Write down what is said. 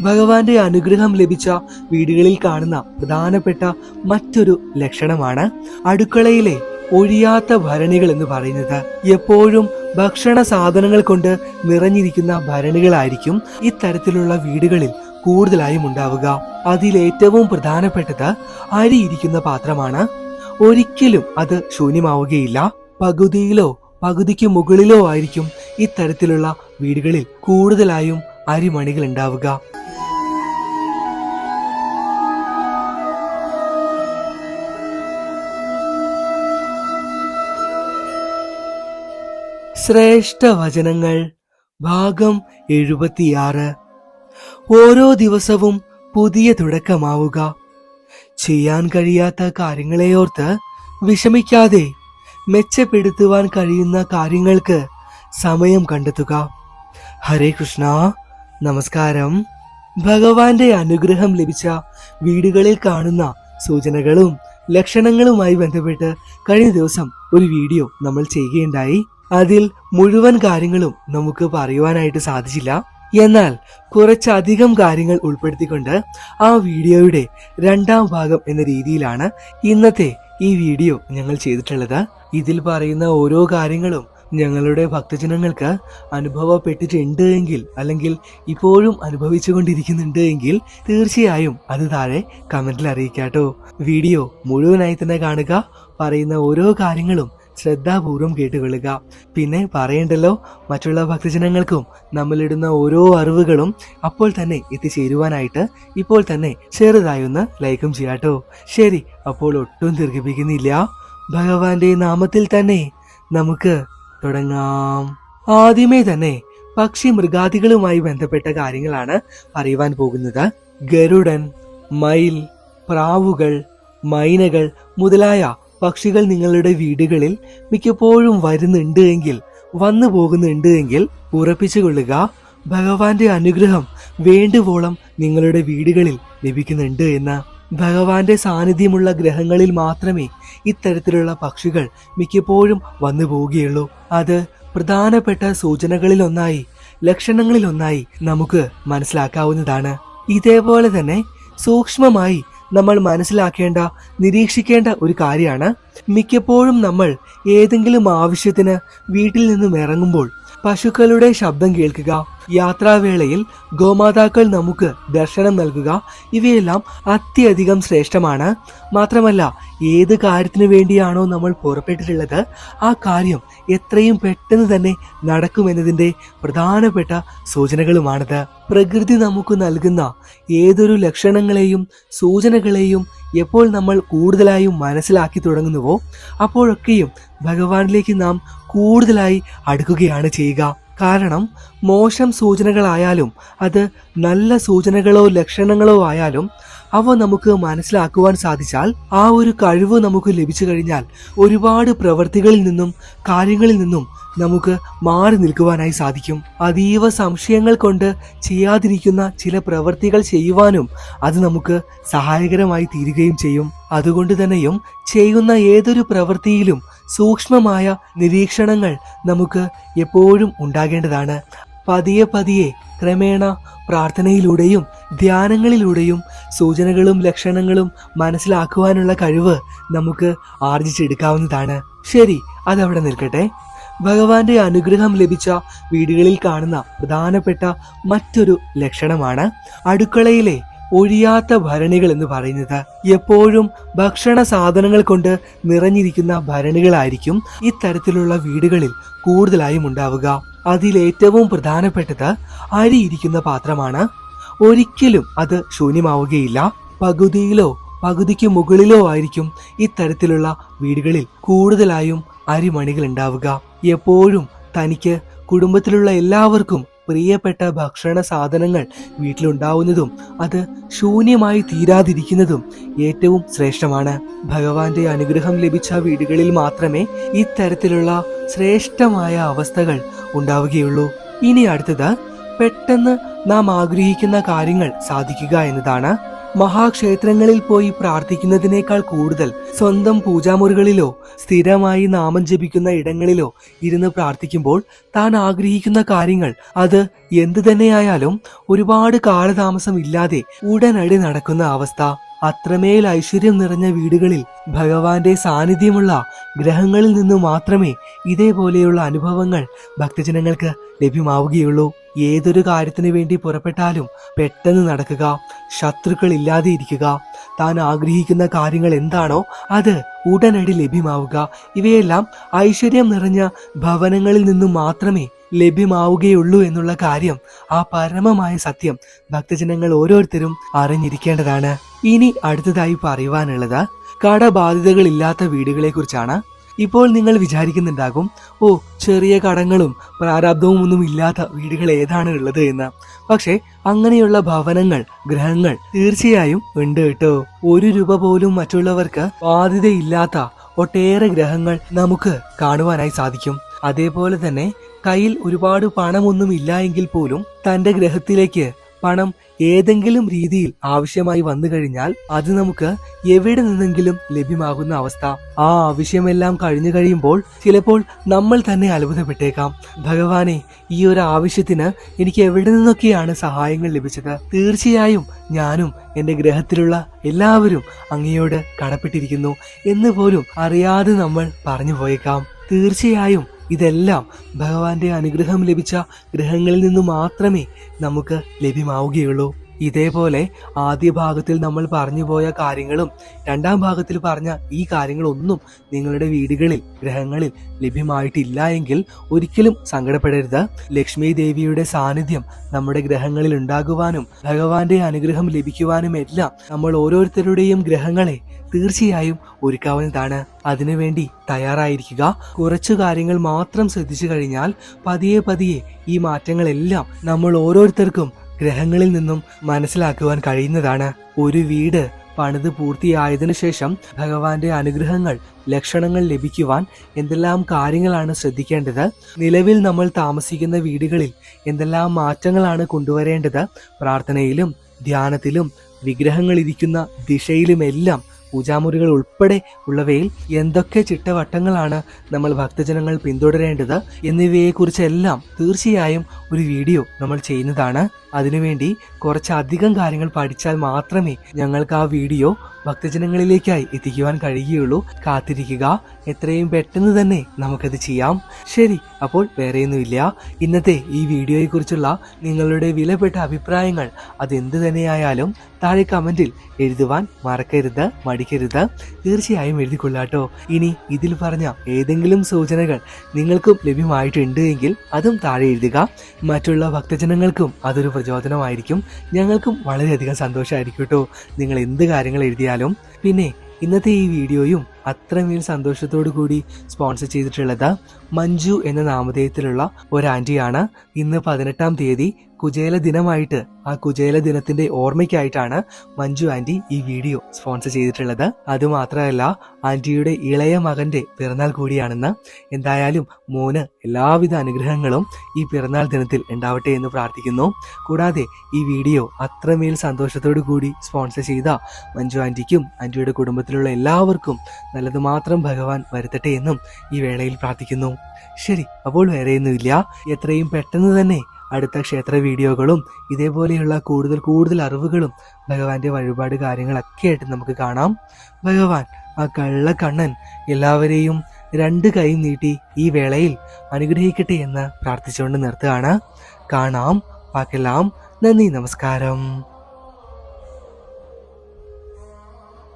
ഭഗവാന്റെ അനുഗ്രഹം ലഭിച്ച വീടുകളിൽ കാണുന്ന പ്രധാനപ്പെട്ട മറ്റൊരു ലക്ഷണമാണ് അടുക്കളയിലെ ഒഴിയാത്ത ഭരണികൾ എന്ന് പറയുന്നത്. എപ്പോഴും ഭക്ഷണ സാധനങ്ങൾ കൊണ്ട് നിറഞ്ഞിരിക്കുന്ന ഭരണികളായിരിക്കും ഇത്തരത്തിലുള്ള വീടുകളിൽ കൂടുതലായും ഉണ്ടാവുക. അതിലേറ്റവും പ്രധാനപ്പെട്ടത് അരിയിരിക്കുന്ന പാത്രമാണ്. ഒരിക്കലും അത് ശൂന്യമാവുകയില്ല. പകുതിയിലോ പകുതിക്ക് മുകളിലോ ആയിരിക്കും ഇത്തരത്തിലുള്ള വീടുകളിൽ കൂടുതലായും അരിമണികൾ ഉണ്ടാവുക. ശ്രേഷ്ഠ വചനങ്ങൾ ഭാഗം എഴുപത്തിയാറ്. ഓരോ ദിവസവും പുതിയ തുടക്കമാവുക. ചെയ്യാൻ കഴിയാത്ത കാര്യങ്ങളെയോർത്ത് വിഷമിക്കാതെ മെച്ചപ്പെടുത്തുവാൻ കഴിയുന്ന കാര്യങ്ങൾക്ക് സമയം കണ്ടെത്തുക. ഹരേ കൃഷ്ണ നമസ്കാരം. ഭഗവാന്റെ അനുഗ്രഹം ലഭിച്ച വീടുകളിൽ കാണുന്ന സൂചനകളും ലക്ഷണങ്ങളുമായി ബന്ധപ്പെട്ട് കഴിഞ്ഞ ദിവസം ഒരു വീഡിയോ നമ്മൾ ചെയ്യുകയുണ്ടായി. അതിൽ മുഴുവൻ കാര്യങ്ങളും നമുക്ക് പറയുവാനായിട്ട് സാധിച്ചില്ല. എന്നാൽ കുറച്ചധികം കാര്യങ്ങൾ ഉൾപ്പെടുത്തിക്കൊണ്ട് ആ വീഡിയോയുടെ രണ്ടാം ഭാഗം എന്ന രീതിയിലാണ് ഇന്നത്തെ ഈ വീഡിയോ ഞങ്ങൾ ചെയ്തിട്ടുള്ളത്. ഇതിൽ പറയുന്ന ഓരോ കാര്യങ്ങളും ഞങ്ങളുടെ ഭക്തജനങ്ങൾക്ക് അനുഭവപ്പെട്ടിട്ടുണ്ട് എങ്കിൽ അല്ലെങ്കിൽ ഇപ്പോഴും അനുഭവിച്ചുകൊണ്ടിരിക്കുന്നുണ്ട് എങ്കിൽ തീർച്ചയായും അത് താഴെ കമന്റിൽ അറിയിക്കാട്ടോ. വീഡിയോ മുഴുവനായി തന്നെ കാണുക പറയുന്ന ഓരോ കാര്യങ്ങളും ശ്രദ്ധാപൂർവം കേട്ടുകൊള്ളുക. പിന്നെ പറയണ്ടല്ലോ മറ്റുള്ള ഭക്തജനങ്ങൾക്കും നമ്മളിടുന്ന ഓരോ അറിവുകളും അപ്പോൾ തന്നെ എത്തിച്ചേരുവാനായിട്ട് ഇപ്പോൾ തന്നെ ചെറുതായി ഒന്ന് ലൈക്കും ചെയ്യാട്ടോ ശരി അപ്പോൾ ഒട്ടും ദീർഘിപ്പിക്കുന്നില്ല. ഭഗവാന്റെ നാമത്തിൽ തന്നെ നമുക്ക് തുടങ്ങാം. ആദ്യമേ തന്നെ പക്ഷി മൃഗാദികളുമായി ബന്ധപ്പെട്ട കാര്യങ്ങളാണ് പറയുവാൻ പോകുന്നത്. ഗരുഡൻ മയിൽ പ്രാവുകൾ മൈനകൾ മുതലായ പക്ഷികൾ നിങ്ങളുടെ വീടുകളിൽ മിക്കപ്പോഴും വരുന്നുണ്ട് എങ്കിൽ വന്നു പോകുന്നുണ്ട് എങ്കിൽ ഉറപ്പിച്ചുകൊള്ളുക ഭഗവാന്റെ അനുഗ്രഹം വേണ്ടുവോളം നിങ്ങളുടെ വീടുകളിൽ ലഭിക്കുന്നുണ്ട് എന്ന്. ഭഗവാന്റെ സാന്നിധ്യമുള്ള ഗ്രഹങ്ങളിൽ മാത്രമേ ഇത്തരത്തിലുള്ള പക്ഷികൾ മിക്കപ്പോഴും വന്നു പോവുകയുള്ളൂ അത് പ്രധാനപ്പെട്ട സൂചനകളിലൊന്നായി ലക്ഷണങ്ങളിലൊന്നായി നമുക്ക് മനസ്സിലാക്കാവുന്നതാണ്. ഇതേപോലെ തന്നെ സൂക്ഷ്മമായി നമ്മൾ മനസ്സിലാക്കേണ്ട നിരീക്ഷിക്കേണ്ട ഒരു കാര്യമാണ്. മിക്കപ്പോഴും നമ്മൾ ഏതെങ്കിലും ആവശ്യത്തിന് വീട്ടിൽ നിന്നും ഇറങ്ങുമ്പോൾ പശുക്കളുടെ ശബ്ദം കേൾക്കുക യാത്രാവേളയിൽ ഗോമാതാക്കൾ നമുക്ക് ദർശനം നൽകുക ഇവയെല്ലാം അത്യധികം ശ്രേഷ്ഠമാണ്. മാത്രമല്ല ഏത് കാര്യത്തിന് വേണ്ടിയാണോ നമ്മൾ പുറപ്പെട്ടിട്ടുള്ളത് ആ കാര്യം എത്രയും പെട്ടെന്ന് തന്നെ നടക്കുമെന്നതിന്റെ പ്രധാനപ്പെട്ട സൂചനകളുമാണിത്. പ്രകൃതി നമുക്ക് നൽകുന്ന ഏതൊരു ലക്ഷണങ്ങളെയും സൂചനകളെയും എപ്പോൾ നമ്മൾ കൂടുതലായും മനസ്സിലാക്കി തുടങ്ങുന്നുവോ അപ്പോഴൊക്കെയും ഭഗവാനിലേക്ക് നാം കൂടുതലായി അടുക്കുകയാണ് ചെയ്യുക. കാരണം മോശം സൂചനകളായാലും അത് നല്ല സൂചനകളോ ലക്ഷണങ്ങളോ ആയാലും അവ നമുക്ക് മനസ്സിലാക്കുവാൻ സാധിച്ചാൽ ആ ഒരു കഴിവ് നമുക്ക് ലഭിച്ചു കഴിഞ്ഞാൽ ഒരുപാട് പ്രവൃത്തികളിൽ നിന്നും കാര്യങ്ങളിൽ നിന്നും നമുക്ക് മാറി നിൽക്കുവാനായി സാധിക്കും. അതീവ സംശയങ്ങൾ കൊണ്ട് ചെയ്യാതിരിക്കുന്ന ചില പ്രവൃത്തികൾ ചെയ്യുവാനും അത് നമുക്ക് സഹായകരമായി തീരുകയും ചെയ്യും. അതുകൊണ്ട് തന്നെയും ചെയ്യുന്ന ഏതൊരു പ്രവൃത്തിയിലും സൂക്ഷ്മമായ നിരീക്ഷണങ്ങൾ നമുക്ക് എപ്പോഴും ഉണ്ടാകേണ്ടതാണ്. പതിയെ പതിയെ ക്രമേണ പ്രാർത്ഥനയിലൂടെയും ധ്യാനങ്ങളിലൂടെയും സൂചനകളും ലക്ഷണങ്ങളും മനസ്സിലാക്കുവാനുള്ള കഴിവ് നമുക്ക് ആർജിച്ചെടുക്കാവുന്നതാണ്. ശരി അതവിടെ നിൽക്കട്ടെ. ഭഗവാന്റെ അനുഗ്രഹം ലഭിച്ച വീടുകളിൽ കാണുന്ന പ്രധാനപ്പെട്ട മറ്റൊരു ലക്ഷണമാണ് അടുക്കളയിലെ ഒഴിയാത്ത ഭരണികൾ എന്ന് പറയുന്നത്. എപ്പോഴും ഭക്ഷണ സാധനങ്ങൾ കൊണ്ട് നിറഞ്ഞിരിക്കുന്ന ഭരണികളായിരിക്കും ഇത്തരത്തിലുള്ള വീടുകളിൽ കൂടുതലായും ഉണ്ടാവുക. അതിലേറ്റവും പ്രധാനപ്പെട്ടത് അരിയിരിക്കുന്ന പാത്രമാണ്. ഒരിക്കലും അത് ശൂന്യമാവുകയില്ല. പകുതിയിലോ പകുതിക്ക് മുകളിലോ ആയിരിക്കും ഇത്തരത്തിലുള്ള വീടുകളിൽ കൂടുതലായും അരിമണികൾ ഉണ്ടാവുക. എപ്പോഴും തനിക്ക് കുടുംബത്തിലുള്ള എല്ലാവർക്കും പ്രിയപ്പെട്ട ഭക്ഷണ സാധനങ്ങൾ വീട്ടിലുണ്ടാവുന്നതും അത് ശൂന്യമായി തീരാതിരിക്കുന്നതും ഏറ്റവും ശ്രേഷ്ഠമാണ്. ഭഗവാന്റെ അനുഗ്രഹം ലഭിച്ച വീടുകളിൽ മാത്രമേ ഇത്തരത്തിലുള്ള ശ്രേഷ്ഠമായ അവസ്ഥകൾ ഉണ്ടാവുകയുള്ളൂ. ഇനി അടുത്തത് പെട്ടെന്ന് നാം ആഗ്രഹിക്കുന്ന കാര്യങ്ങൾ സാധിക്കുക എന്നതാണ്. മഹാക്ഷേത്രങ്ങളിൽ പോയി പ്രാർത്ഥിക്കുന്നതിനേക്കാൾ കൂടുതൽ സ്വന്തം പൂജാമുറികളിലോ സ്ഥിരമായി നാമം ജപിക്കുന്ന ഇടങ്ങളിലോ ഇരുന്ന് പ്രാർത്ഥിക്കുമ്പോൾ താൻ ആഗ്രഹിക്കുന്ന കാര്യങ്ങൾ അത് എന്തു തന്നെയായാലും ഒരുപാട് കാലതാമസം ഇല്ലാതെ ഉടനടി നടക്കുന്ന അവസ്ഥ. അത്രമേൽ ഐശ്വര്യം നിറഞ്ഞ വീടുകളിൽ ഭഗവാന്റെ സാന്നിധ്യമുള്ള ഗ്രഹങ്ങളിൽ നിന്ന് മാത്രമേ ഇതേപോലെയുള്ള അനുഭവങ്ങൾ ഭക്തജനങ്ങൾക്ക് ലഭ്യമാവുകയുള്ളൂ. ഏതൊരു കാര്യത്തിനു വേണ്ടി പുറപ്പെട്ടാലും പെട്ടെന്ന് നടക്കുക ശത്രുക്കൾ ഇല്ലാതെ ഇരിക്കുക താൻ ആഗ്രഹിക്കുന്ന കാര്യങ്ങൾ എന്താണോ അത് ഉടനടി ലഭ്യമാവുക. ഇവയെല്ലാം ഐശ്വര്യം നിറഞ്ഞ ഭവനങ്ങളിൽ നിന്നും മാത്രമേ ലഭ്യമാവുകയുള്ളൂ എന്നുള്ള കാര്യം ആ പരമമായ സത്യം ഭക്തജനങ്ങൾ ഓരോരുത്തരും അറിഞ്ഞിരിക്കേണ്ടതാണ്. ഇനി അടുത്തതായി പറയുവാനുള്ളത് കടബാധ്യതകളില്ലാത്ത വീടുകളെ കുറിച്ചാണ് ഇപ്പോൾ നിങ്ങൾ വിചാരിക്കുന്നുണ്ടാകും ഓ ചെറിയ കടങ്ങളും പ്രാരാബ്ദവും ഒന്നും ഇല്ലാത്ത വീടുകൾ ഏതാണ് ഉള്ളത് എന്ന്. പക്ഷേ അങ്ങനെയുള്ള ഭവനങ്ങൾ ഗ്രഹങ്ങൾ തീർച്ചയായും ഉണ്ട് കേട്ടോ. ഒരു രൂപ പോലും മറ്റുള്ളവർക്ക് ബാധ്യതയില്ലാത്ത ഒട്ടേറെ ഗ്രഹങ്ങൾ നമുക്ക് കാണുവാനായി സാധിക്കും. അതേപോലെ തന്നെ കയ്യിൽ ഒരുപാട് പണമൊന്നും ഇല്ല എങ്കിൽ പോലും തന്റെ ഗ്രഹത്തിലേക്ക് പണം ഏതെങ്കിലും രീതിയിൽ ആവശ്യമായി വന്നു കഴിഞ്ഞാൽ അത് നമുക്ക് എവിടെ നിന്നെങ്കിലും ലഭ്യമാകുന്ന അവസ്ഥ. ആ ആവശ്യമെല്ലാം കഴിഞ്ഞു കഴിയുമ്പോൾ ചിലപ്പോൾ നമ്മൾ തന്നെ അത്ഭുതപ്പെട്ടേക്കാം. ഭഗവാനെ ഈ ഒരു ആവശ്യത്തിന് എനിക്ക് എവിടെ നിന്നൊക്കെയാണ് സഹായങ്ങൾ ലഭിച്ചത്? തീർച്ചയായും ഞാനും എന്റെ ഗ്രഹത്തിലുള്ള എല്ലാവരും അങ്ങയോട് കടപ്പെട്ടിരിക്കുന്നു എന്ന് പോലും അറിയാതെ നമ്മൾ പറഞ്ഞു പോയേക്കാം. തീർച്ചയായും ഇതെല്ലാം ഭഗവാന്റെ അനുഗ്രഹം ലഭിച്ച ഗ്രഹങ്ങളിൽ നിന്ന് മാത്രമേ നമുക്ക് ലഭ്യമാവുകയുള്ളൂ. ഇതേപോലെ ആദ്യ ഭാഗത്തിൽ നമ്മൾ പറഞ്ഞു പോയ കാര്യങ്ങളും രണ്ടാം ഭാഗത്തിൽ പറഞ്ഞ ഈ കാര്യങ്ങളൊന്നും നിങ്ങളുടെ വീടുകളിൽ ഗ്രഹങ്ങളിൽ ലഭ്യമായിട്ടില്ല എങ്കിൽ ഒരിക്കലും സങ്കടപ്പെടരുത്. ലക്ഷ്മി ദേവിയുടെ സാന്നിധ്യം നമ്മുടെ ഗ്രഹങ്ങളിൽ ഉണ്ടാകുവാനും ഭഗവാന്റെ അനുഗ്രഹം ലഭിക്കുവാനും എല്ലാം നമ്മൾ ഓരോരുത്തരുടെയും ഗ്രഹങ്ങളെ തീർച്ചയായും ഒരുക്കാവുന്നതാണ്. അതിനുവേണ്ടി തയ്യാറായിരിക്കുക. കുറച്ചു കാര്യങ്ങൾ മാത്രം ശ്രദ്ധിച്ചു കഴിഞ്ഞാൽ പതിയെ പതിയെ ഈ മാറ്റങ്ങളെല്ലാം നമ്മൾ ഓരോരുത്തർക്കും ഗ്രഹങ്ങളിൽ നിന്നും മനസ്സിലാക്കുവാൻ കഴിയുന്നതാണ്. ഒരു വീട് പണിത് പൂർത്തിയായതിനു ശേഷം ഭഗവാന്റെ അനുഗ്രഹങ്ങൾ ലക്ഷണങ്ങൾ ലഭിക്കുവാൻ എന്തെല്ലാം കാര്യങ്ങളാണ് ശ്രദ്ധിക്കേണ്ടത്? നിലവിൽ നമ്മൾ താമസിക്കുന്ന വീടുകളിൽ എന്തെല്ലാം മാറ്റങ്ങളാണ് കൊണ്ടുവരേണ്ടത്? പ്രാർത്ഥനയിലും ധ്യാനത്തിലും വിഗ്രഹങ്ങൾ ഇരിക്കുന്ന ദിശയിലുമെല്ലാം പൂജാമുറികൾ ഉൾപ്പെടെ ഉള്ളവയിൽ എന്തൊക്കെ ചിട്ടവട്ടങ്ങളാണ് നമ്മൾ ഭക്തജനങ്ങൾ പിന്തുടരേണ്ടത്? എന്നിവയെക്കുറിച്ചെല്ലാം തീർച്ചയായും ഒരു വീഡിയോ നമ്മൾ ചെയ്യുന്നതാണ്. അതിനുവേണ്ടി കുറച്ചധികം കാര്യങ്ങൾ പഠിച്ചാൽ മാത്രമേ ഞങ്ങൾക്ക് ആ വീഡിയോ ഭക്തജനങ്ങളിലേക്കായി എത്തിക്കുവാൻ കഴിയുകയുള്ളൂ. കാത്തിരിക്കുക. എത്രയും പെട്ടെന്ന് തന്നെ നമുക്കത് ചെയ്യാം. ശരി അപ്പോൾ വേറെയൊന്നുമില്ല. ഇന്നത്തെ ഈ വീഡിയോയെക്കുറിച്ചുള്ള നിങ്ങളുടെ വിലപ്പെട്ട അഭിപ്രായങ്ങൾ അതെന്ത് തന്നെയായാലും താഴെ കമന്റിൽ എഴുതുവാൻ മറക്കരുത് മടിക്കരുത്. തീർച്ചയായും എഴുതിക്കൊള്ളാട്ടോ. ഇനി ഇതിൽ പറഞ്ഞ ഏതെങ്കിലും സൂചനകൾ നിങ്ങൾക്കും ലഭ്യമായിട്ടുണ്ട് എങ്കിൽ അതും താഴെ എഴുതുക. മറ്റുള്ള ഭക്തജനങ്ങൾക്കും അതൊരു പ്രചോദനമായിരിക്കും. ഞങ്ങൾക്കും വളരെയധികം സന്തോഷമായിരിക്കും കേട്ടോ. നിങ്ങൾ എന്ത് കാര്യങ്ങൾ എഴുതിയാലും. പിന്നെ ഇന്നത്തെ ഈ വീഡിയോയും അത്രമേൽ സന്തോഷത്തോടു കൂടി സ്പോൺസർ ചെയ്തിട്ടുള്ളത് മഞ്ജു എന്ന നാമധേയത്തിലുള്ള ഒരു ആന്റിയാണ് ഇന്ന് പതിനെട്ടാം തീയതി കുചേല ദിനമായിട്ട് ആ കുചേല ദിനത്തിന്റെ ഓർമ്മയ്ക്കായിട്ടാണ് മഞ്ജു ആന്റി ഈ വീഡിയോ സ്പോൺസർ ചെയ്തിട്ടുള്ളത്. അതുമാത്രമല്ല ആന്റിയുടെ ഇളയ മകന്റെ പിറന്നാൾ കൂടിയാണെന്ന്. എന്തായാലും മോന് എല്ലാവിധ അനുഗ്രഹങ്ങളും ഈ പിറന്നാൾ ദിനത്തിൽ ഉണ്ടാവട്ടെ എന്ന് പ്രാർത്ഥിക്കുന്നു. കൂടാതെ ഈ വീഡിയോ അത്രമേൽ സന്തോഷത്തോടു കൂടി സ്പോൺസർ ചെയ്ത മഞ്ജു ആന്റിക്കും ആന്റിയുടെ കുടുംബത്തിലുള്ള എല്ലാവർക്കും നല്ലത് മാത്രം ഭഗവാൻ വരുത്തട്ടെ എന്നും ഈ വേളയിൽ പ്രാർത്ഥിക്കുന്നു. ശരി അപ്പോൾ വേറെയൊന്നുമില്ല എത്രയും പെട്ടെന്ന് തന്നെ അടുത്ത ക്ഷേത്ര വീഡിയോകളും ഇതേപോലെയുള്ള കൂടുതൽ കൂടുതൽ അറിവുകളും ഭഗവാന്റെ വഴിപാട് കാര്യങ്ങളൊക്കെ ആയിട്ട് നമുക്ക് കാണാം. ഭഗവാൻ ആ കള്ള കണ്ണൻ എല്ലാവരെയും രണ്ട് കൈ നീട്ടി ഈ വേളയിൽ അനുഗ്രഹിക്കട്ടെ എന്ന് പ്രാർത്ഥിച്ചുകൊണ്ട് നിർത്തുകയാണ്. കാണാം പാക്കെല്ലാം. നന്ദി നമസ്കാരം.